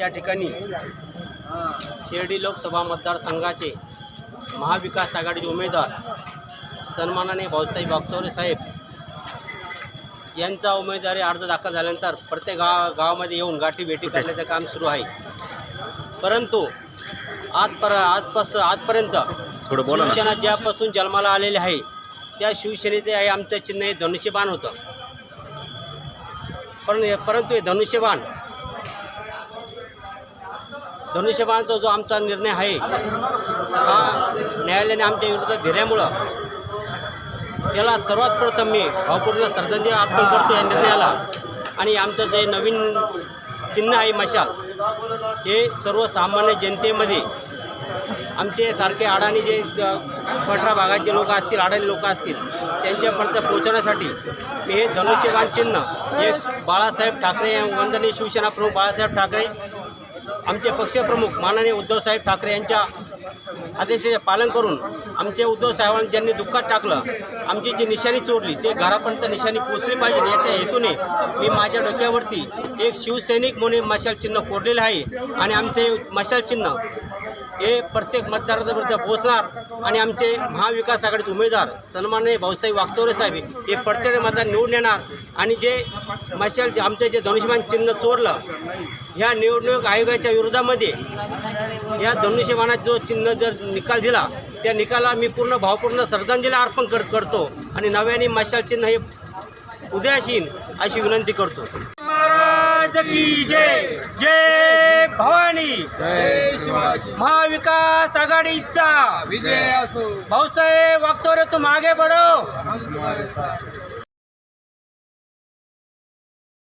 आज या ठिकाणी शिर्डी लोकसभा मतदारसंघाचे महाविकास आघाडीचे उमेदवार सन्मानाने भाऊसाहेब वागचौरे साहेब यांचा उमेदवारी अर्ज दाखल झाल्यानंतर प्रत्येक गाव गावामध्ये येऊन गाठी भेटी करण्याचं काम सुरू आहे. परंतु आजपर आजपासून आजपर्यंत थोडं बोला ना. शिवसेना ज्यापासून जन्माला आलेले आहे त्या शिवसेनेचे आहे आमचं चिन्ह हे धनुष्यबाण होतं. पण परंतु हे धनुष्यबाण धनुष्यबाणाचा जो आमचा निर्णय आहे हा न्यायालयाने आमच्या विरुद्ध दिल्यामुळं त्याला सर्वात प्रथम मी भावपूर्ण श्रद्धांजली अर्पण करतो या निर्णयाला. आणि आमचं जे नवीन चिन्ह आहे मशाल हे सर्वसामान्य जनतेमध्ये आमचे सारखे अडाणी जे पठरा भागाचे लोक असतील अडाणी लोक असतील त्यांच्यापर्यंत पोहोचवण्यासाठी हे धनुष्यबाण चिन्ह हे बाळासाहेब ठाकरे वंदनीय शिवसेना प्रमुख बाळासाहेब ठाकरे आमचे पक्षप्रमुख माननीय उद्धवसाहेब ठाकरे यांच्या आदेशाचे पालन करून आमचे उद्धव साहेबांनी ज्यांनी दुःखात टाकलं आमची जी निशाणी चोरली ते घरापर्यंत निशाणी पोचली पाहिजे याच्या हेतूने मी माझ्या डोक्यावरती एक शिवसैनिक म्हणून मशाल चिन्ह कोरलेलं आहे आणि आमचे मशाल चिन्ह हे प्रत्येक मतदारापर्यंत पोहोचणार आणि आमचे महाविकास आघाडीचे उमेदवार सन्माननीय भाऊसाहेब वागचौरे साहेब हे प्रत्येक मतदार निवडून येणार. आणि जे मशाल आमचे जे धनुष्यमान चिन्ह चोरलं ह्या निवडणूक आयोगाच्या विरोधामध्ये या धनुष्यबाणात जो चिन्ह जर निकाल दिला त्या निकाला मी पूर्ण भावपूर्ण श्रद्धांजली अर्पण कर करतो आणि नव्याने मशाल चिन्ह हे उदयास येईन अशी विनंती करतो. महाराज की जय जय भवानी। महाविकास आघाडीचा। विजय असो। भाऊसाहेब वागचौरे हम तुम्हारे साथ